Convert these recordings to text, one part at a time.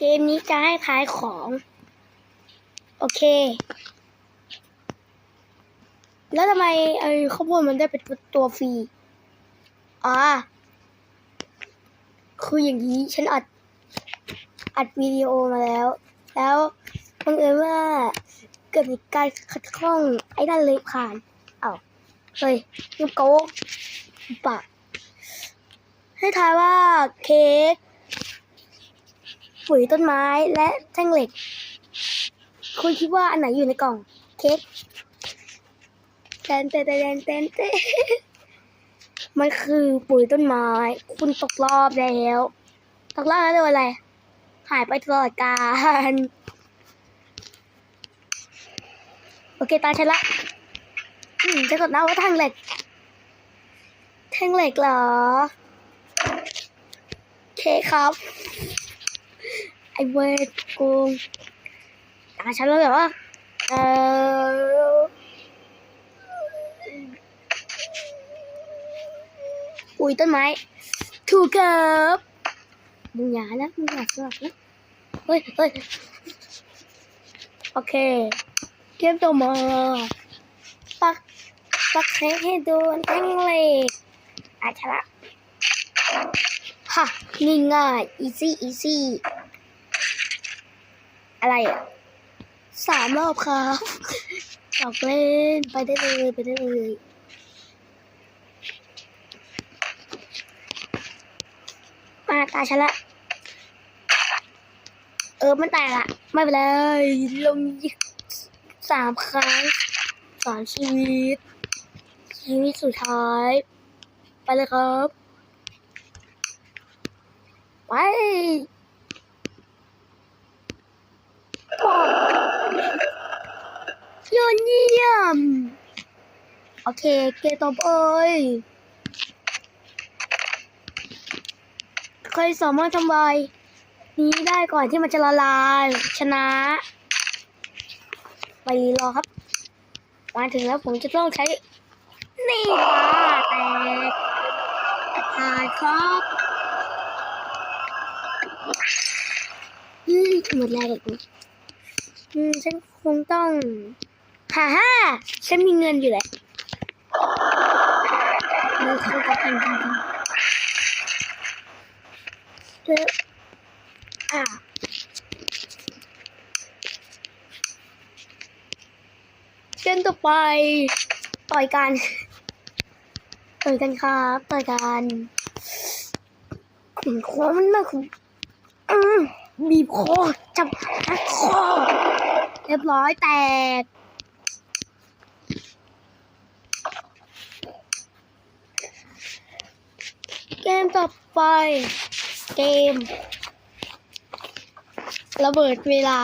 เกมนี้จะให้ขายของ โอเค แล้วทำไมไอ้ข้าวโพดมันได้เป็นตัวฟรีอ่าคืออย่างนี้ฉันอัด อัดวิดีโอมาแล้ว แล้วบังเอิญว่าเกิดมีการขัดข้องไอ้นั่นเลยผ่าน เอ้าเฮ้ยยังโกงปะให้ทายว่าเค้ก ปุ๋ยต้นไม้และแท่งเหล็ก คุณคิดว่าอันไหนอยู่ในกล่องเค้กเต้นเต้นเต้นเต้นเต้นมันคือปุ๋ยต้นไม้ คุณตกรอบแล้วตกรอบแล้วเรียอะไร หายไปตลอดกาลโอเคตาฉันละจะกดนะว่าท่งเหล็กแท่งเหล็กเหรอโอเคครับ ไอเวทโกงตาฉันแล้วแบบว่าเออปุ๋ยต้นไม้ ถูกครับมึงอย่านะมึงอย่าสลับนะเฮ้ยเฮ้ยโอเค เกมต่อมาปักปักเค้กให้โดนแท่งเหล็กอาชละฮะนี่ง่าย easy easy อะไรอะสามรอบครับจอกเล่นไปได้เลยไปได้เลยมาตาฉันละ เออมันแตกอะไม่เป็นไรลมยิกสามครั้งสามชีวิต ชีวิตสุดท้าย ไปเลยครับ ไปยอดเยี่ยม โอเค เกมต่อไปใครสามารถทำลายนี้ได้ก่อนที่มันจะละลายชนะ ไปรอครับ มาถึงแล้วผมจะต้องใช้ นี่ค่ะแต่ตายครับอืมหมดแรงอีกนะอืมฉันคงต้องฮ่าฮ่าฉันมีเงินอยู่แหละ อะเช่นต่อไป ต่อยกัน ต่อยกันครับ ต่อยกันขุนคอมันน่าขุนอืมบีบคอจับคอเรียบร้อยแตก เกมต่อไป เกม ระเบิดเวลา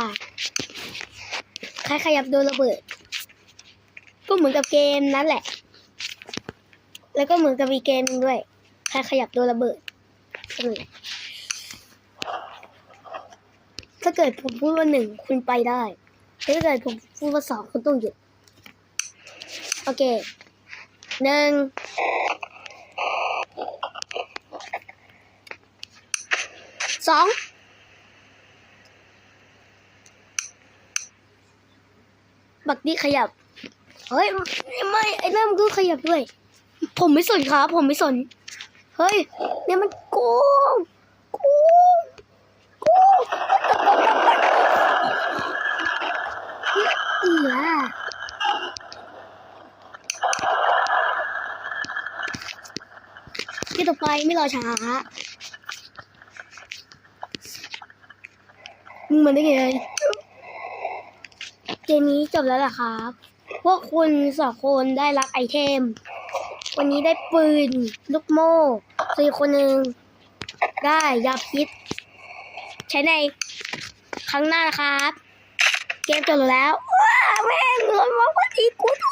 ใครขยับโดนระเบิด ก็เหมือนกับเกมนั้นแหละ แล้วก็เหมือนกับอีกเกมหนึงด้วย ใครขยับโดนระเบิดถ้าเกิดผมพูดว่าหนึ่งคุณไปได้ ถ้าเกิดผมพูดว่าสองคุณต้องหยุด โอเคหนึ่ง ส องบักนี้ขยับ เฮ้ย ไม่ไอ้นั่นมันก็ขยับด้วย ผมไม่สนครับ ผมไม่สน เฮ้ย เนี่ยมันโกงโกงโกงเอียที่ต่อไปไม่รอช้า มึงมันได้ไงเกมนี้จบแล้วล่ะครับ พวกคุณสองคนได้รับไอเทม วันนี้ได้ปืน ลูกโม่ส่วนคนหนึ่งได้ยาพิษ ใช้ในครั้งหน้านะครับ เกมจบแล้วว้าแม่งเงินมาพอดีกูด้